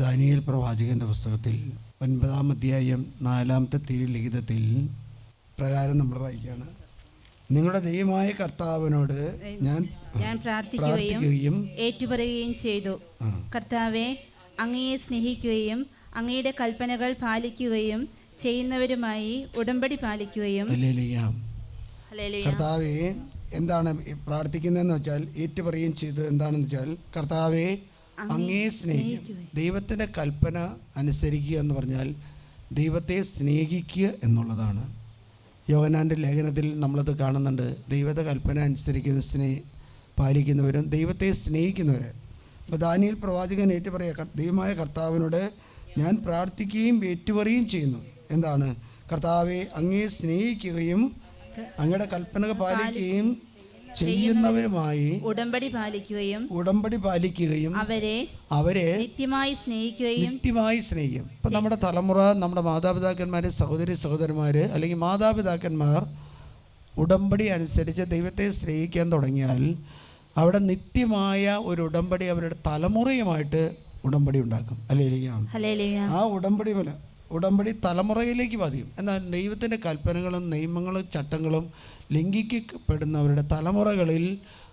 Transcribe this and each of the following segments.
Daniel പ്രവാചകന്റെ പുസ്തകത്തിൽ ഒൻപതാം അധ്യായം നാലാമത്തെ തിരുലിഖിതത്തിൽ പ്രകാരം നമ്മൾ വായിക്കുകയാണ്. നിങ്ങളുടെ ദൈവമായ കർത്താവിനോട് ഞാൻ ഞാൻ പ്രാർത്ഥിക്കുകയും ഏറ്റുപറയുകയും ചെയ്തു. കർത്താവെ അങ്ങയെ സ്നേഹിക്കുകയും അങ്ങയുടെ കൽപ്പനകൾ പാലിക്കുകയും ചെയ്യുന്നവരുമായി ഉടമ്പടി പാലിക്കുകയും. കർത്താവെ എന്താണ് പ്രാർത്ഥിക്കുന്നതെന്ന് വെച്ചാൽ ഏറ്റുപറയുകയും ചെയ്തത് എന്താണെന്ന് വെച്ചാൽ കർത്താവെ അങ്ങേ സ്നേഹിക്കും ദൈവത്തിന്റെ കൽപ്പന അനുസരിക്കുക എന്ന് പറഞ്ഞാൽ ദൈവത്തെ സ്നേഹിക്കുക എന്നുള്ളതാണ്. യോഹനാന്റെ ലേഖനത്തിൽ നമ്മളത് കാണുന്നുണ്ട്. ദൈവത്തെ കൽപ്പന അനുസരിക്കുന്ന സ്നേഹ പാലിക്കുന്നവരും ദൈവത്തെ സ്നേഹിക്കുന്നവർ അപ്പോൾ ദാനിയൽ പ്രവാചകൻ ഏറ്റു പറയുക ദൈവമായ കർത്താവിനോട് ഞാൻ പ്രാർത്ഥിക്കുകയും ഏറ്റുപറയുകയും ചെയ്യുന്നു. എന്താണ്? കർത്താവെ അങ്ങേ സ്നേഹിക്കുകയും അങ്ങയുടെ കൽപ്പന പാലിക്കുകയും ചെയ്യുന്നവരുമായി ഉടമ്പടി പാലിക്കുകയും ഉടമ്പടി പാലിക്കുകയും അവരെ അവരെ നിത്യമായി സ്നേഹിക്കുകയും നിത്യമായി സ്നേഹിക്കും. ഇപ്പം നമ്മുടെ തലമുറ നമ്മുടെ മാതാപിതാക്കന്മാർ സഹോദരി സഹോദരന്മാർ അല്ലെങ്കിൽ മാതാപിതാക്കന്മാർ ഉടമ്പടി അനുസരിച്ച് ദൈവത്തെ സ്നേഹിക്കാൻ തുടങ്ങിയാൽ അവിടെ നിത്യമായ ഒരു ഉടമ്പടി അവരുടെ തലമുറയുമായിട്ട് ഉടമ്പടി ഉണ്ടാക്കും. അല്ലെ ആ ഉടമ്പടി പോലെ ഉടമ്പടി തലമുറയിലേക്ക് പതിയും. എന്നാൽ ദൈവത്തിന്റെ കൽപ്പനകളും നിയമങ്ങളും ചട്ടങ്ങളും ലംഘിക്കപ്പെടുന്നവരുടെ തലമുറകളിൽ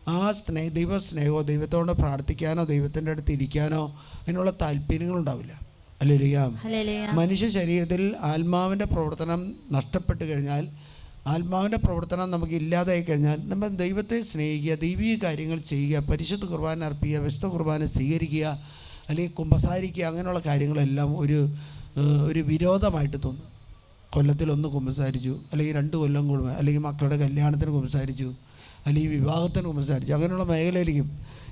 ആ സ്നേഹ ദൈവ സ്നേഹമോ ദൈവത്തോട് പ്രാർത്ഥിക്കാനോ ദൈവത്തിന്റെ അടുത്ത് ഇരിക്കാനോ അതിനുള്ള താല്പര്യങ്ങളുണ്ടാവില്ല ഹല്ലേലൂയ. മനുഷ്യ ശരീരത്തിൽ ആത്മാവിന്റെ പ്രവർത്തനം നഷ്ടപ്പെട്ട് കഴിഞ്ഞാൽ ആത്മാവിന്റെ പ്രവർത്തനം നമുക്ക് ഇല്ലാതായി കഴിഞ്ഞാൽ നമ്മൾ ദൈവത്തെ സ്നേഹിക്കുക ദൈവീക കാര്യങ്ങൾ ചെയ്യുക പരിശുദ്ധ കുർബാന അർപ്പിക്കുക വിശുദ്ധ കുർബാന സ്വീകരിക്കുക അല്ലെങ്കിൽ കുമ്പസാരിക്കുക അങ്ങനെയുള്ള കാര്യങ്ങളെല്ലാം ഒരു ഒരു വിരോധമായിട്ട് തോന്നും. കൊല്ലത്തിൽ ഒന്ന് കുമ്പസാരിച്ചു അല്ലെങ്കിൽ രണ്ട് കൊല്ലം കൂടുമ്പോൾ അല്ലെങ്കിൽ മക്കളുടെ കല്യാണത്തിന് കുമ്പസാരിച്ചു അല്ലെങ്കിൽ വിവാഹത്തിന് കുമ്പസാരിച്ചു അങ്ങനെയുള്ള മേഖലയിലേക്കും.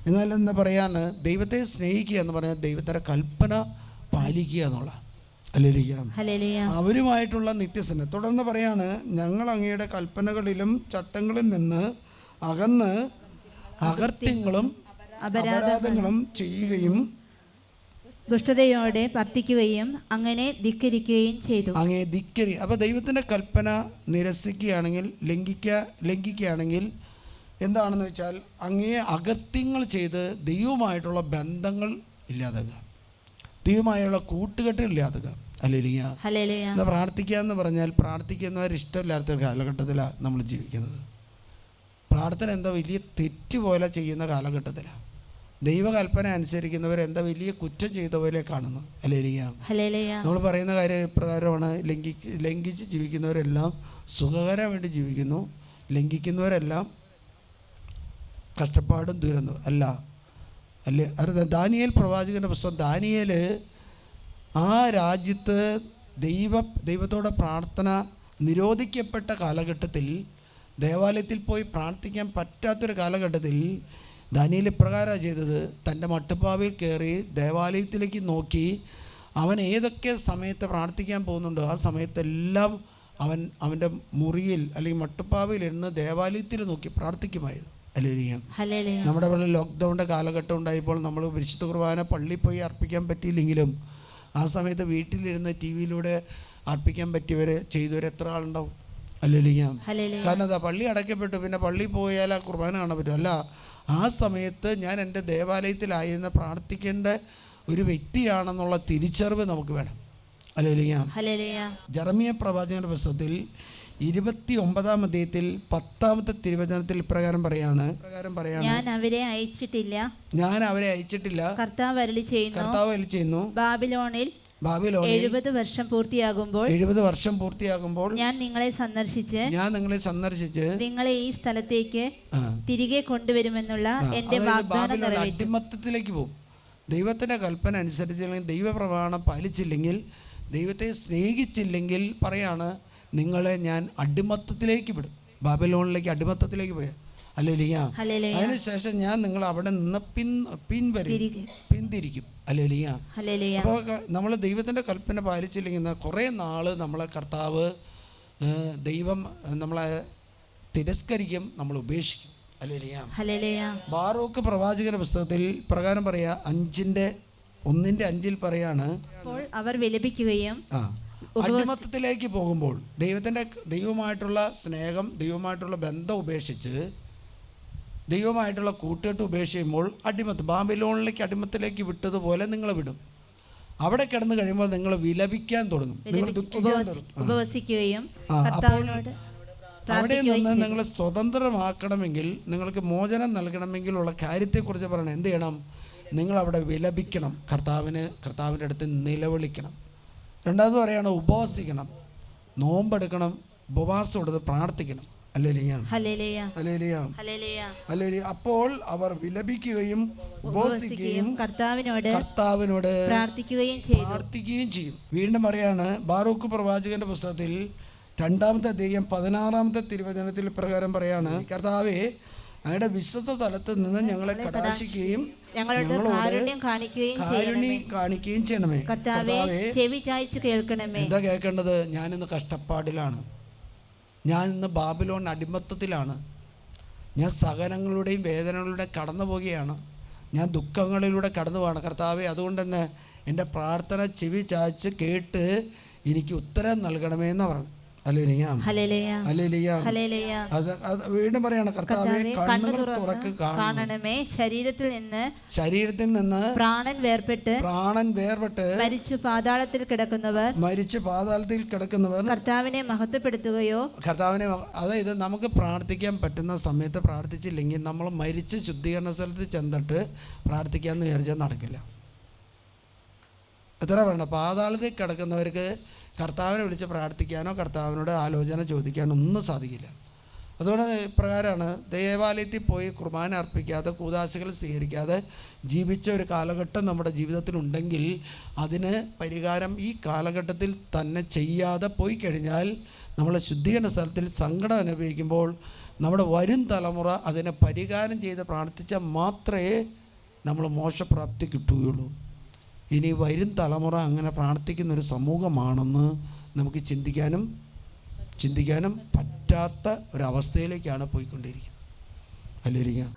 എന്നാൽ എന്താ പറയാണ് ദൈവത്തെ സ്നേഹിക്കുക എന്ന് പറഞ്ഞാൽ ദൈവത്തിന്റെ കൽപ്പന പാലിക്കുക എന്നുള്ള ഹല്ലേലൂയ അവരുമായിട്ടുള്ള നിത്യസന്ന തുടർന്ന് പറയാണ് ഞങ്ങൾ അങ്ങയുടെ കൽപ്പനകളിലും ചട്ടങ്ങളിൽ നിന്ന് അകന്ന് അകർത്യങ്ങളും അപരാധങ്ങളും ചെയ്യുകയും ദുഷ്ടതയോടെ വർത്തിക്കുകയും അങ്ങനെ ധിക്കരിക്കുകയും ചെയ്തു. അങ്ങേ ധിക്കരി അപ്പോൾ ദൈവത്തിന്റെ കൽപ്പന നിരസിക്കുകയാണെങ്കിൽ ലംഘിക്കുക ലംഘിക്കുകയാണെങ്കിൽ എന്താണെന്ന് വെച്ചാൽ അങ്ങേ അകത്യങ്ങൾ ചെയ്ത് ദൈവമായിട്ടുള്ള ബന്ധങ്ങൾ ഇല്ലാതാക്കുക ദൈവമായുള്ള കൂട്ടുകെട്ട് ഇല്ലാതാക്കുക അല്ലെങ്കിൽ എന്താ പ്രാർത്ഥിക്കുക എന്ന് പറഞ്ഞാൽ പ്രാർത്ഥിക്കുന്നവർ ഇഷ്ടമില്ലാത്ത ഒരു കാലഘട്ടത്തിലാണ് നമ്മൾ ജീവിക്കുന്നത്. പ്രാർത്ഥന എന്താ വലിയ തെറ്റ് പോലെ ചെയ്യുന്ന കാലഘട്ടത്തിലാണ് ദൈവകൽപ്പന അനുസരിക്കുന്നവർ എന്താ വലിയ കുറ്റം ചെയ്ത പോലെ കാണുന്നു അല്ലേലിയ നമ്മൾ പറയുന്ന കാര്യം ഇപ്രകാരമാണ്. ലംഘി ലംഘിച്ച് ജീവിക്കുന്നവരെല്ലാം സുഖകരം വേണ്ടി ജീവിക്കുന്നു. ലംഘിക്കുന്നവരെല്ലാം കഷ്ടപ്പാടും ദുരന്തവും അല്ല. അല്ലേ? അത് ദാനിയേൽ പ്രവാചകന്റെ പുസ്തകം. ദാനിയേൽ ആ രാജ്യത്ത് ദൈവ ദൈവത്തോടെ പ്രാർത്ഥന നിരോധിക്കപ്പെട്ട കാലഘട്ടത്തിൽ ദേവാലയത്തിൽ പോയി പ്രാർത്ഥിക്കാൻ പറ്റാത്തൊരു കാലഘട്ടത്തിൽ ദാനിയേൽ ഇപ്രകാരമാണ് ചെയ്തത്. തന്റെ മട്ടുപ്പാവിൽ കയറി ദേവാലയത്തിലേക്ക് നോക്കി അവൻ ഏതൊക്കെ സമയത്ത് പ്രാർത്ഥിക്കാൻ പോകുന്നുണ്ടോ ആ സമയത്തെല്ലാം അവൻ അവന്റെ മുറിയിൽ അല്ലെങ്കിൽ മട്ടുപ്പാവിൽ ഇരുന്ന് ദേവാലയത്തിൽ നോക്കി പ്രാർത്ഥിക്കുമായിരുന്നു. അല്ലെങ്കിൽ നമ്മുടെ ഇവിടെ ലോക്ക്ഡൗണിന്റെ കാലഘട്ടം ഉണ്ടായപ്പോൾ നമ്മൾ വിശുദ്ധ കുർബാന പള്ളിയിൽ പോയി അർപ്പിക്കാൻ പറ്റിയില്ലെങ്കിലും ആ സമയത്ത് വീട്ടിലിരുന്ന് ടി വിയിലൂടെ അർപ്പിക്കാൻ പറ്റിയവർ ചെയ്തവർ എത്ര ആളുണ്ടാവും. അല്ലെങ്കിൽ കാരണം എന്താ പള്ളി അടയ്ക്കപ്പെട്ടു. പിന്നെ പള്ളിയിൽ പോയാൽ ആ കുർബാന കാണാൻ പറ്റും. അല്ല ആ സമയത്ത് ഞാൻ എന്റെ ദേവാലയത്തിലായിരുന്ന പ്രാർത്ഥിക്കേണ്ട ഒരു വ്യക്തിയാണെന്നുള്ള തിരിച്ചറിവ് നമുക്ക് വേണം. ഹല്ലേലൂയ. ജർമിയ പ്രവാചകന്റെ പുസ്തകത്തിൽ ഇരുപത്തി ഒമ്പതാം അധ്യായത്തിൽ പത്താമത്തെ തിരുവചനത്തിൽ ഇപ്രകാരം പറയാണ്. പ്രകാരം പറയാണ്. ഞാൻ അവരെ അയച്ചിട്ടില്ല. ഞാൻ അവരെ അയച്ചിട്ടില്ല. കർത്താവ് അരുളി ചെയ്യുന്നു. കർത്താവ് ചെയ്യുന്നു. ബാബിലോണിൽ എഴുപത് വർഷം പൂർത്തിയാകുമ്പോൾ എഴുപത് വർഷം പൂർത്തിയാകുമ്പോൾ ഞാൻ നിങ്ങളെ സന്ദർശിച്ച് ഞാൻ നിങ്ങളെ സന്ദർശിച്ച് നിങ്ങളെ ഈ സ്ഥലത്തേക്ക് തിരികെ കൊണ്ടുവരുമെന്നുള്ള എന്റെ വാഗ്ദാനം അടിമത്തത്തിലേക്ക് പോകും. ദൈവത്തിന്റെ കൽപ്പന അനുസരിച്ചില്ലെങ്കിൽ ദൈവപ്രമാണം പാലിച്ചില്ലെങ്കിൽ ദൈവത്തെ സ്നേഹിച്ചില്ലെങ്കിൽ പറയാണ് നിങ്ങളെ ഞാൻ അടിമത്തത്തിലേക്ക് വിടും. ബാബലോണിലേക്ക് അടിമത്തത്തിലേക്ക് പോയ ഹല്ലേലൂയ അതിനുശേഷം ഞാൻ നിങ്ങൾ അവിടെ നിന്ന് പിൻ പിൻവരും തിരികെ. പിന്തിരിക്കും. അല്ലേലിയ അപ്പോൾ നമ്മൾ ദൈവത്തിന്റെ കൽപ്പന പാലിച്ചില്ലെങ്കിൽ കുറേ നാൾ നമ്മളെ കർത്താവ് ദൈവം നമ്മളെ തിരസ്കരിക്കും നമ്മൾ ഉപേക്ഷിക്കും. അല്ലേലിയ ബാറൂക്ക് പ്രവാചകന്റെ പുസ്തകത്തിൽ പ്രകാരം പറയാ അഞ്ചിന്റെ ഒന്നിന്റെ അഞ്ചിൽ പറയാണ് അവർ വിലപിക്കുകയും അടിമത്തത്തിലേക്ക് പോകുമ്പോൾ ദൈവത്തിന്റെ ദൈവമായിട്ടുള്ള സ്നേഹം ദൈവമായിട്ടുള്ള ബന്ധം ഉപേക്ഷിച്ച് ദൈവമായിട്ടുള്ള കൂട്ടുകെട്ട് ഉപേക്ഷിക്കുമ്പോൾ അടിമത്ത് ബാബിലോണിലേക്ക് അടിമത്തിലേക്ക് വിട്ടതുപോലെ നിങ്ങൾ വിടും. അവിടെ കിടന്ന് കഴിയുമ്പോൾ നിങ്ങൾ വിലപിക്കാൻ തുടങ്ങും. നിങ്ങൾ ഉപവസിക്കുകയും അവിടെ നിന്ന് നിങ്ങൾ സ്വതന്ത്രമാക്കണമെങ്കിൽ നിങ്ങൾക്ക് മോചനം നൽകണമെങ്കിലുള്ള കാര്യത്തെക്കുറിച്ച് പറയണം. എന്ത് ചെയ്യണം? നിങ്ങൾ അവിടെ വിലപിക്കണം. കർത്താവിന് കർത്താവിന്റെ അടുത്ത് നിലവിളിക്കണം. രണ്ടാമത് പറയുകയാണ് ഉപവസിക്കണം. നോമ്പെടുക്കണം. ഉപവാസം എടുത്ത് പ്രാർത്ഥിക്കണം. അപ്പോൾ അവർ വിലപിക്കുകയും ഉപവസിക്കുകയും കർത്താവിനോട് കർത്താവിനോട് പ്രാർത്ഥിക്കുകയും ചെയ്യും പ്രാർത്ഥിക്കുകയും ചെയ്യും. വീണ്ടും പറയാണ് ബാറൂഖ് പ്രവാചകന്റെ പുസ്തകത്തിൽ രണ്ടാമത്തെ അധ്യായം പതിനാറാമത്തെ തിരുവചനത്തിൽ പ്രകാരം പറയാണ് കർത്താവെ അങ്ങയുടെ വിശ്വസ സ്ഥലത്ത് നിന്ന് ഞങ്ങളെ കടാക്ഷിക്കുകയും ഞങ്ങളോട് കാരുണ്യം കാണിക്കുകയും ചെയ്യണമേ. കർത്താവെ ചെവി ചായച്ചു കേൾക്കണമേ. എന്താ കേൾക്കേണ്ടത്? ഞാനിന്ന് കഷ്ടപ്പാടിലാണ്. ഞാൻ ഇന്ന് ബാബിലോൺ അടിമത്തത്തിലാണ്. ഞാൻ സഹനങ്ങളുടെയും വേദനകളുടെ കടന്നു പോവുകയാണ് ഞാൻ ദുഃഖങ്ങളിലൂടെ കടന്നു പോവാണ്. കർത്താവെ അതുകൊണ്ട് തന്നെ എന്റെ പ്രാർത്ഥന ചെവി ചായ്ച്ച് കേട്ട് എനിക്ക് ഉത്തരം നൽകണമേ എന്ന് പറഞ്ഞു. വീണ്ടും പറയാണ് കർത്താവെ കണ്ണുകൾ തുറക്ക് കാണും കാണണമേ. ശരീരത്തിൽ നിന്ന് ശരീരത്തിൽ നിന്ന് പ്രാണൻ വേർപെട്ട് പ്രാണൻ വേർപെട്ട് മരിച്ചു പാതാളത്തിൽ കിടക്കുന്നവർ മരിച്ചു പാതാളത്തിൽ കിടക്കുന്നവർ കർത്താവിനെ മഹത്വപ്പെടുത്തുകയോ കർത്താവിനെ അതായത് നമുക്ക് പ്രാർത്ഥിക്കാൻ പറ്റുന്ന സമയത്ത് പ്രാർത്ഥിച്ചില്ലെങ്കിൽ നമ്മൾ മരിച്ച് ശുദ്ധീകരണ സ്ഥലത്ത് ചെന്നിട്ട് പ്രാർത്ഥിക്കാമെന്ന് വിചാരിച്ചാൽ നടക്കില്ല. എത്ര വേണ്ട പാതാളത്തിൽ കിടക്കുന്നവർക്ക് കർത്താവിനെ വിളിച്ച് പ്രാർത്ഥിക്കാനോ കർത്താവിനോട് ആലോചന ചോദിക്കാനോ ഒന്നും സാധിക്കില്ല. അതുകൊണ്ട് ഇപ്രകാരമാണ് ദേവാലയത്തിൽ പോയി കുർബാന അർപ്പിക്കാതെ കൂതാശകൾ സ്വീകരിക്കാതെ ജീവിച്ച ഒരു കാലഘട്ടം നമ്മുടെ ജീവിതത്തിലുണ്ടെങ്കിൽ അതിന് പരിഹാരം ഈ കാലഘട്ടത്തിൽ തന്നെ ചെയ്യാതെ പോയി കഴിഞ്ഞാൽ നമ്മൾ ശുദ്ധീകരണ സ്ഥലത്തിൽ സങ്കടം അനുഭവിക്കുമ്പോൾ നമ്മുടെ വരും തലമുറ അതിനെ പരിഹാരം ചെയ്ത് പ്രാർത്ഥിച്ചാൽ മാത്രമേ നമ്മൾ മോശപ്രാപ്തി കിട്ടുകയുള്ളൂ. ഇനി വരും തലമുറ അങ്ങനെ പ്രാർത്ഥിക്കുന്ന ഒരു സമൂഹമാണെന്ന് നമുക്ക് ചിന്തിക്കാനും ചിന്തിക്കാനും പറ്റാത്ത ഒരവസ്ഥയിലേക്കാണ് പോയിക്കൊണ്ടിരിക്കുന്നത്. അല്ലിരിക്കുക